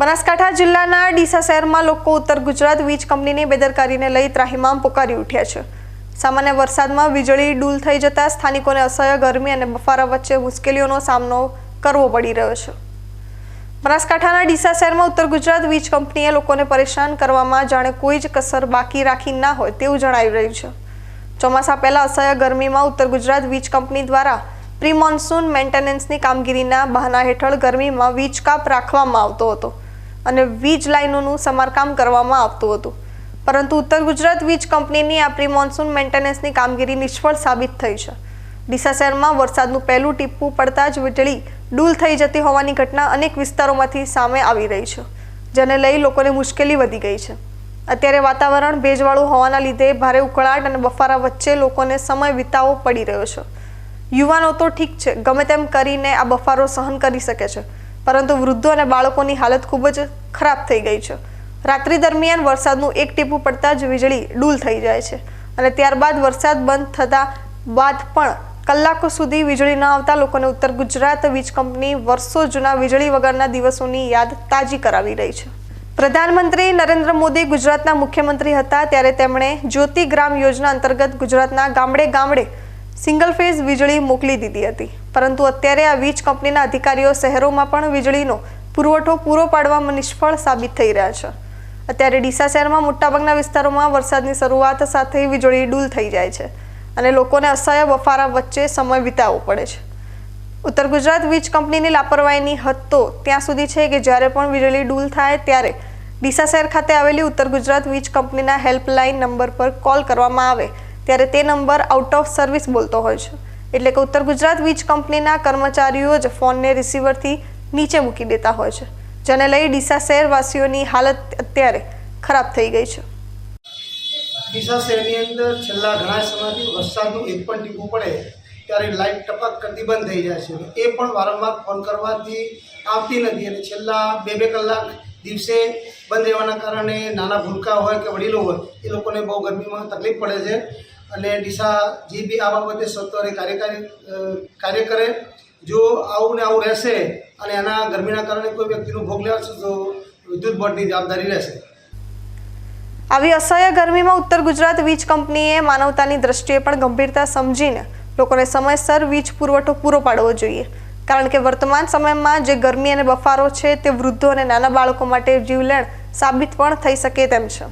બનાસકાંઠા જિલ્લાના ડીસા શહેરમાં લોકો ઉત્તર ગુજરાત વીજ કંપનીની બેદરકારીને લઈ ત્રાહિમામ પોકારી ઉઠ્યા છે. સામાન્ય વરસાદમાં વીજળી ડૂલ થઈ જતા સ્થાનિકોને અસહ્ય ગરમી અને બફારા વચ્ચે મુશ્કેલીઓનો સામનો કરવો પડી રહ્યો છે. બનાસકાંઠાના ડીસા શહેરમાં ઉત્તર ગુજરાત વીજ કંપનીએ લોકોને પરેશાન કરવામાં જાણે કોઈ જ કસર બાકી રાખી ના હોય તેવું જણાવી રહ્યું છે. ચોમાસા પહેલાં અસહ્ય ગરમીમાં ઉત્તર ગુજરાત વીજ કંપની દ્વારા પ્રી મોન્સૂન મેન્ટેનન્સની કામગીરીના બહાના હેઠળ ગરમીમાં વીજ કાપ રાખવામાં આવતો હતો. અને વીજ લાઇનોનું સમારકામ કરવામાં આવતું હતું. પરંતુ ઉત્તર ગુજરાત વીજ કંપનીની આ પ્રી મોન્સૂન મેન્ટેનન્સની કામગીરી નિષ્ફળ સાબિત થઈ છે. ડીસા શહેરમાં વરસાદનું પહેલું ટીપું પડતા જ વીજળી ડૂલ થઈ જતી હોવાની ઘટના અનેક વિસ્તારોમાંથી સામે આવી રહી છે, જેને લઈ લોકોને મુશ્કેલી વધી ગઈ છે. અત્યારે વાતાવરણ ભેજવાળું હોવાના લીધે ભારે ઉકળાટ અને બફારા વચ્ચે લોકોને સમય વિતાવવો પડી રહ્યો છે. યુવાનો તો ઠીક છે, ગમે તેમ કરીને આ બફારો સહન કરી શકે છે પરંતુ વૃદ્ધો અને બાળકોની હાલત ખૂબ જ ખરાબ થઈ ગઈ છે. રાત્રિ દરમિયાન વરસાદનું એક ટીપું પડતા જ વીજળી ડૂલ થઈ જાય છે અને ત્યારબાદ વરસાદ બંધ થતા બાદ પણ કલાકો સુધી વીજળી ન આવતા લોકોને ઉત્તર ગુજરાત વીજ કંપની વર્ષો જૂના વીજળી વગરના દિવસોની યાદ તાજી કરાવી રહી છે. પ્રધાનમંત્રી નરેન્દ્ર મોદી ગુજરાતના મુખ્યમંત્રી હતા ત્યારે તેમણે જ્યોતિ ગ્રામ યોજના અંતર્ગત ગુજરાતના ગામડે ગામડે સિંગલ ફેઝ વીજળી મોકલી દીધી હતી. પરંતુ અત્યારે આ વીજ કંપનીના અધિકારીઓ શહેરોમાં પણ વીજળીનો પુરવઠો પૂરો પાડવામાં નિષ્ફળ સાબિત થઈ રહ્યા છે. અત્યારે ડીસા શહેરમાં મોટાભાગના વિસ્તારોમાં વરસાદની શરૂઆત સાથે વીજળી ડૂલ થઈ જાય છે અને લોકોને અસહ્ય બફારા વચ્ચે સમય વિતાવવો પડે છે. ઉત્તર ગુજરાત વીજ કંપનીની લાપરવાહીની હદ તો ત્યાં સુધી છે કે જ્યારે પણ વીજળી ડૂલ થાય ત્યારે ડીસા શહેર ખાતે આવેલી ઉત્તર ગુજરાત વીજ કંપનીના હેલ્પલાઇન નંબર પર કોલ કરવામાં આવે ત્યારે તે નંબર આઉટ ઓફ સર્વિસ બોલતો હોય છે. એટલે કે ઉત્તર ગુજરાત વીજ કંપનીના કર્મચારીઓ જ ફોનને રિસીવરથી નીચે મૂકી દેતા હોય છે, જેને લઈ ડીસા શહેરવાસીઓની હાલત અત્યારે ખરાબ થઈ ગઈ છે. ડીસા શહેરની અંદર છેલ્લા ઘણા સમયથી વરસાદનું એક પણ ટીપું પડે ત્યારે લાઇટ ટપક કરતી બંધ થઈ જાય છે. એ પણ વારંવાર ફોન કરવાથી આવતી નથી અને છેલ્લા બે બે કલાક દિવસે બંધ રહેવાના કારણે નાના ભૂલકા હોય કે વડીલો હોય, એ લોકોને બહુ ગરમીમાં તકલીફ પડે છે. અને ડીસા જે બી આ બાબતે સત્વરે કાર્યકારી કાર્ય કરે, જો આવું ને આવું રહેશે અને એના ગરમીના કારણે કોઈ વ્યક્તિનો ભોગ લેવાશે તો વિદ્યુત બોર્ડની જવાબદારી રહેશે. આવી અસહ્ય ગરમીમાં ઉત્તર ગુજરાત વીજ કંપનીએ માનવતાની દ્રષ્ટિએ પણ ગંભીરતા સમજીને લોકોને સમયસર વીજ પુરવઠો પૂરો પાડવો જોઈએ. કારણ કે વર્તમાન સમયમાં જે ગરમી અને બફારો છે તે વૃદ્ધો અને નાના બાળકો માટે જીવલેણ સાબિત પણ થઈ શકે તેમ છે.